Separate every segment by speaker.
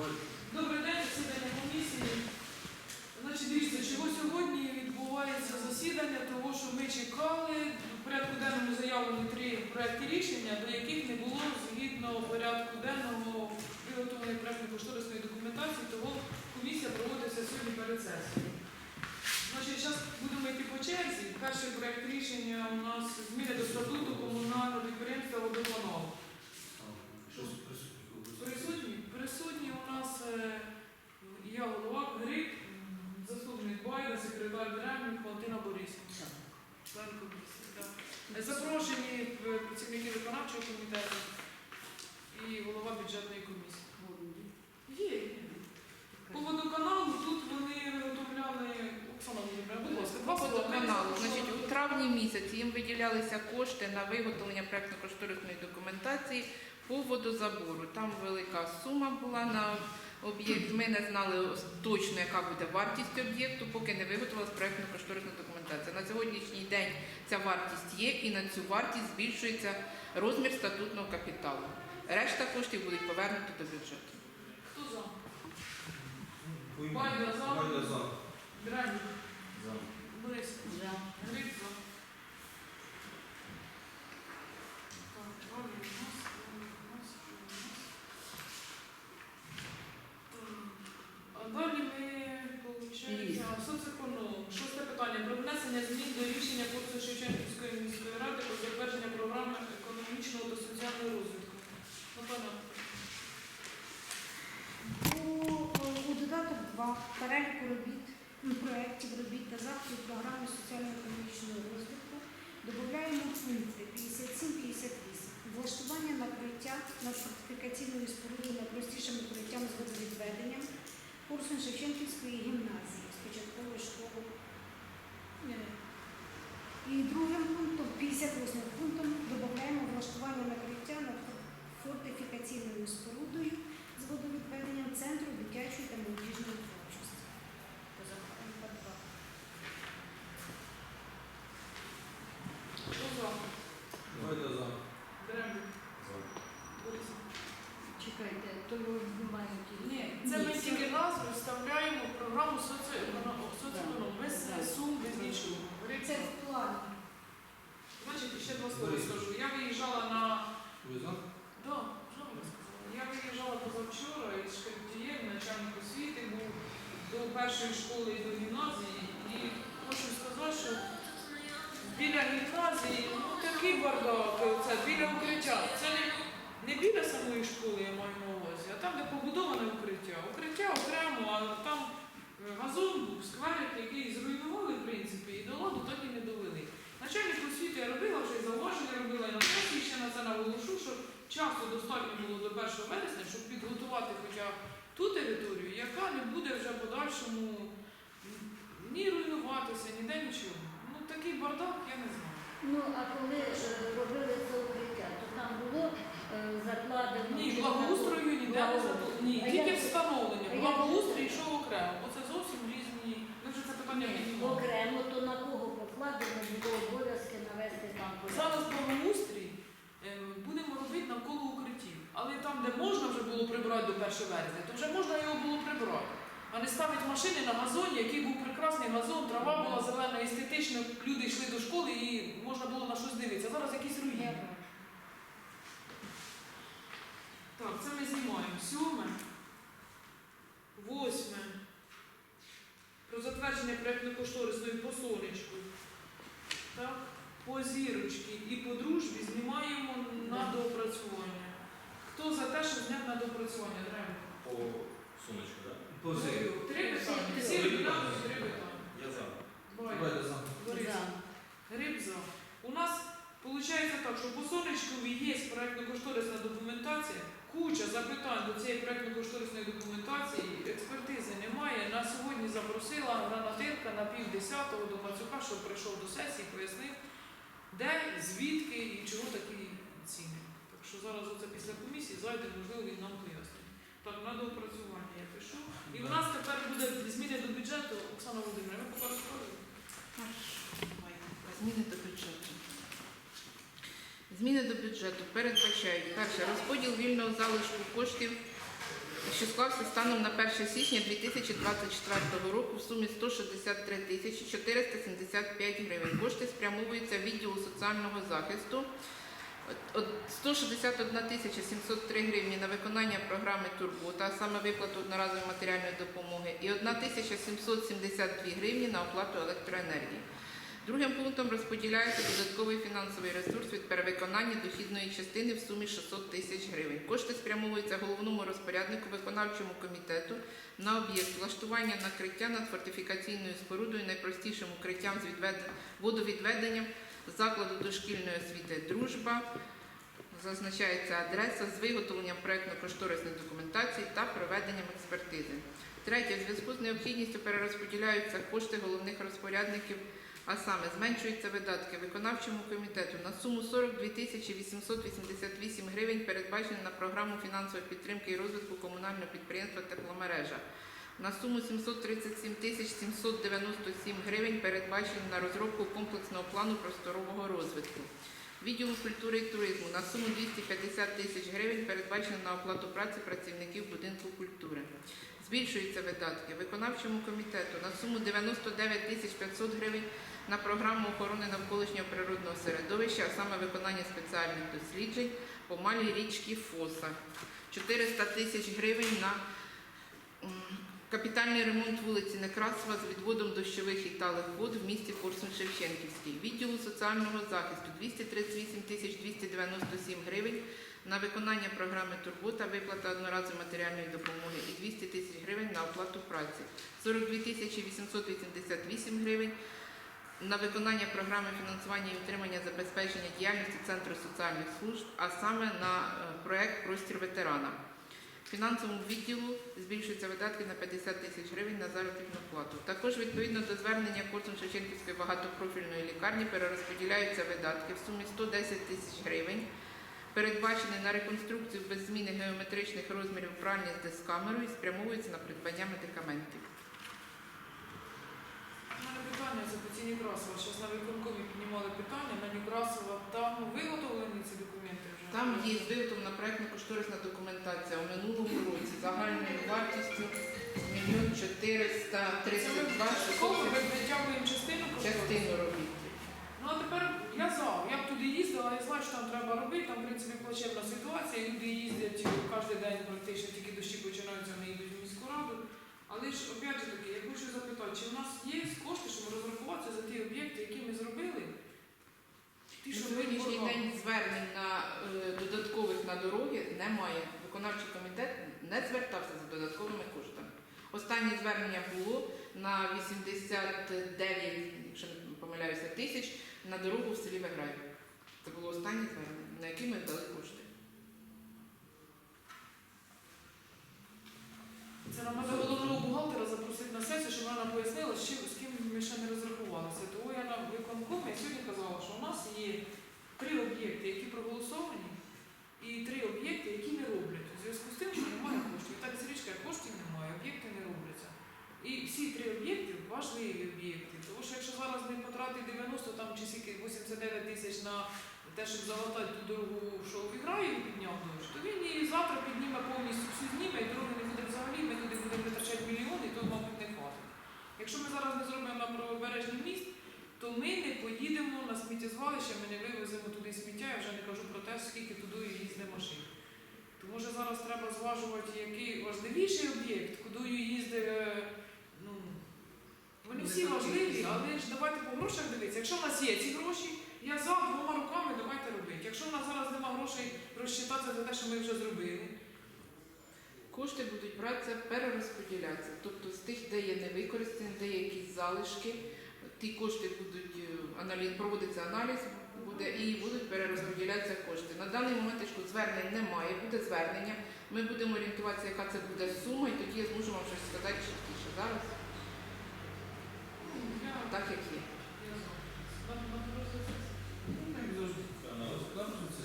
Speaker 1: Добрий день, засідання комісії. Значить, дивіться, чого сьогодні відбувається засідання, того, що ми чекали. В порядку денному заявлені три проекти рішення, до яких не було згідно порядку денного виготовлення проектно-кошторисної документації, того комісія проводиться сьогодні перед сесією. Значить, зараз будемо йти по черзі. Перший проект рішення у нас зміни до статуту комунального підприємства водоканалу. Присутні? Присутні у нас е, я голова Грик, м, заступник Байда, секретар Деревник, Валентина Борисівна. Член комісії. так. Е, Запрошені працівники виконавчого комітету і голова бюджетної комісії. Є, є. По водоканалу тут вони виготовляли Оксана Володимирівна, будь ласка, два.
Speaker 2: Водоканалу. Значить, у травні місяці їм виділялися кошти на виготовлення проектно-кошторисної документації по водозабору. Там велика сума була на об'єкт. Ми не знали точно, яка буде вартість об'єкту, поки не виготовилась проектно-кошторисна документація. На сьогоднішній день ця вартість є, і на цю вартість збільшується розмір статутного капіталу. Решта коштів будуть повернуті до бюджету.
Speaker 1: Хто за? Байда за.
Speaker 3: Байда за.
Speaker 1: Деревник,
Speaker 3: За.
Speaker 1: Борис. Грик за. Так, далі у нас, далі у нас, що у нас? А далі ми, виходить, соцеконом. Шосте питання. Про внесення змін до рішення Курсу Шевченківської міської ради про затвердження програми економічного та соціального розвитку. Наталя,
Speaker 4: У, у додаток 2 переліку робіт, проєктів робіт та заходів програми соціально-економічного розвитку додаємо пункти 57-58. Влаштування накриття над фортифікаційною спорудою найпростішим укриттям з водовідведенням курсом Шевченківської школи. Е, І другим пунктом, 58 пунктом, додаємо влаштування накриття на фортифікаційною спорудою з водовідведенням центру дитячої та молодіжної творчості. Позахаром МП2.
Speaker 1: хто за?
Speaker 3: Байда за.
Speaker 1: Деревник,
Speaker 3: За.
Speaker 1: Борис.
Speaker 5: Чекайте, то ви знімаєте.
Speaker 1: Ні, це ми тільки нас виставляємо в програму соціоеконом, соціоеконом без
Speaker 5: Так.
Speaker 1: сум, без нічого.
Speaker 4: Це в плані.
Speaker 1: Значить, ще два слова скажу. Я виїжджала на
Speaker 3: Ви за?
Speaker 1: да, що ви сказала? Я виїжджала позавчора із Шкартієв, начальник освіти був до першої школи і до гімназії. І хочу сказати, що біля гімназії ну такий бардак, це біля укриття. Це не, не біля самої школи, я маю на увазі, а там, де побудоване укриття. Укриття окремо, а там е, газон був, скверик, який зруйнували, в принципі, і до ладу так і не довели. Начальник освіти я робила, вже і зауваження робила, і на сесії ще на це наголошу, що часу достатньо було до 1 вересня, щоб підготувати хоча б ту територію, яка не буде вже подальшому ні руйнуватися, ніде нічого. Ну такий бардак, я не знаю.
Speaker 5: Ну, а коли робили це укриття, то там було е, закладено.
Speaker 1: Ні, благоустрою ніде не забули. Ні, тільки встановлення. Благоустрій йшов окремо. Оце зовсім різні. Ми вже це питання
Speaker 5: Ні,
Speaker 1: піднімали.
Speaker 5: окремо, то на кого покладено було обов'язки навести там порядок?
Speaker 1: Зараз благоустрій е, будемо робити навколо укриттів. Але там, де можна вже було прибрати до 1 вересня, то вже можна його було прибрати. А не ставити машини на газоні, який був прекрасний газон, трава була зелена, естетично, люди йшли до школи і можна було на щось дивитися. Зараз якісь руїни. Так, це ми знімаємо. Сьоме. Восьме. Про затвердження проєктно-кошторисної по сонечку. Так, по зірочці і по дружбі знімаємо на доопрацювання. Хто за те, що зняти на доопрацювання? Треба.
Speaker 6: По сонечку, так?
Speaker 1: У нас виходить так, що по сонечкові є проєктно-кошторисна документація, куча запитань до цієї проєктно-кошторисної документації, експертизи немає. На сьогодні запросила гранатирка на пів до Мацюка, щоб прийшов до сесії, пояснив, де, звідки і чого такі ціни. Так що зараз оце після комісії зайде, можливо, він нам пояснить. Так, на доопрацювання я пишу. І в нас тепер буде зміни до бюджету. Оксана Володимирівна, ви покажете?
Speaker 2: Зміни до бюджету. Зміни до бюджету передбачають перше розподіл вільного залишку коштів що склався станом на 1 січня 2024 року в сумі 163 тисячі 475 гривень. Кошти спрямовуються відділу соціального захисту. От 161 тисяча 703 гривні на виконання програми Турбота, саме виплату одноразової матеріальної допомоги, і 1 тисяча 772 гривні на оплату електроенергії. Другим пунктом розподіляється додатковий фінансовий ресурс від перевиконання дохідної частини в сумі 600 тисяч гривень. Кошти спрямовуються головному розпоряднику виконавчому комітету на об'єкт влаштування накриття над фортифікаційною спорудою найпростішим укриттям з відвед- водовідведенням закладу дошкільної освіти Дружба. Зазначається адреса з виготовленням проєктно-кошторисної документації та проведенням експертизи. Третє, в зв'язку з необхідністю перерозподіляються кошти головних розпорядників, а саме зменшуються видатки виконавчому комітету на суму 42 тисячі 888 гривень, передбачені на програму фінансової підтримки і розвитку комунального підприємства Тепломережа. На суму 737 тисяч 797 гривень передбачені на розробку комплексного плану просторового розвитку. Відділу культури і туризму на суму 250 тисяч гривень передбачено на оплату праці працівників будинку культури. Збільшуються видатки виконавчому комітету на суму 99 тисяч 500 гривень на програму охорони навколишнього природного середовища, а саме виконання спеціальних досліджень по малій річці Фоса. 400 тисяч гривень на капітальний ремонт вулиці Некрасова з відводом дощових і талих вод в місті Корсун-Шевченківський. Відділу соціального захисту 238 тисяч 297 гривень на виконання програми Турбота, виплата одноразової матеріальної допомоги і 200 тисяч гривень на оплату праці, 42 тисячі 888 гривень на виконання програми фінансування і утримання забезпечення діяльності Центру соціальних служб, а саме на е, проект Простір ветерана. Фінансовому відділу збільшуються видатки на 50 тисяч гривень на заробітну плату. Також відповідно до звернення Корсун Шевченківської багатопрофільної лікарні перерозподіляються видатки в сумі 110 тисяч гривень, передбачені на реконструкцію без зміни геометричних розмірів пральні з дискамерою і спрямовуються на придбання медикаментів.
Speaker 1: У мене питання за по ціні Красова. Зараз на виконкомі піднімали питання на Некрасова. Там вже?
Speaker 2: Там є виготовлена проєктно-кошторисна документація у минулому році загальною вартістю 1 432
Speaker 1: Кого ми витягуємо частину?
Speaker 2: частину робіт.
Speaker 1: Ну а тепер я за. Я б туди їздила, я знаю, що там треба робити. Там, в принципі, плачевна ситуація. Люди їздять кожен день практично, тільки дощі починаються, вони йдуть в міську раду. Але ж, опять же таки, я хочу запитати, чи в нас є кошти, щоб розрахуватися за ті об'єкти, які ми зробили?
Speaker 2: На
Speaker 1: що
Speaker 2: сьогоднішній день звернень на е, додаткових на дороги немає. Виконавчий комітет не звертався за додатковими коштами. Останнє звернення було на 89, якщо не помиляюся, тисяч на дорогу в селі Веграй. Це було останнє звернення, на яке ми дали кошти.
Speaker 1: Це нам треба головного бухгалтера запросити на сесію, щоб вона пояснила, з чим з ким ми ще не розрахувалися. Тому я на виконкомі я сьогодні казала, що у нас є три об'єкти, які проголосовані, і три об'єкти, які не роблять. У зв'язку з тим, що немає коштів. І так річка коштів немає, об'єкти не робляться. І всі три об'єкти важливі об'єкти. Тому що якщо зараз не потратить 90 там чи скільки 89 тисяч на те, щоб залатати ту дорогу, що виграє і підняв дощ, то він і завтра підніме повністю всю зніме, і дороги не буде взагалі, ми туди будемо витрачати мільйони, і то, мабуть, не хватить. Якщо ми зараз не зробимо на правобережний міст, то ми не поїдемо на сміттєзвалище, ми не вивеземо туди сміття, я вже не кажу про те, скільки туди їздить машин. Тому що зараз треба зважувати, який важливіший об'єкт, куди їздить. е, Ну, вони всі важливі, але давайте по грошах дивитися. Якщо в нас є ці гроші, я за двома руками давайте робити. Якщо в нас зараз немає грошей розчитатися за те, що ми вже зробили,
Speaker 2: Кошти будуть братися, перерозподілятися. Тобто з тих, де є невикористані, де є якісь залишки, ті кошти будуть е, аналіз, проводиться аналіз буде і будуть перерозподілятися кошти. На даний момент звернень немає, буде звернення. Ми будемо орієнтуватися, яка це буде сума, і тоді я зможу вам щось сказати чіткіше. Зараз
Speaker 1: ну, я,
Speaker 2: так як є.
Speaker 1: я за. На- на розгляд сесії.
Speaker 3: Ну, як завжди. Розглянути це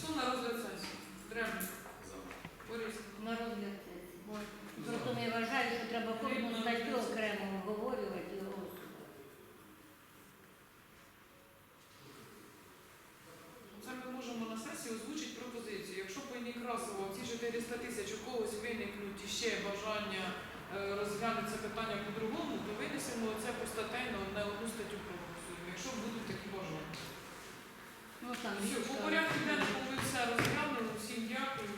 Speaker 1: Хто на розгляд сесії? Древник. Борис.
Speaker 5: На розгляд сесії.
Speaker 1: Ой.
Speaker 5: Просто я вважаю, що треба кожну статтю окремо обговорювати і голосувати.
Speaker 1: Це ми можемо на сесії озвучити пропозицію. Якщо по Некрасово ці 400 тисяч у когось виникнуть ще бажання е, розглянути це питання по-другому, то винесемо це постатейно на одну статтю проголосуємо, якщо будуть такі бажання.
Speaker 5: Ну,
Speaker 1: Все, по порядку денному ми все розглянули, всім дякую.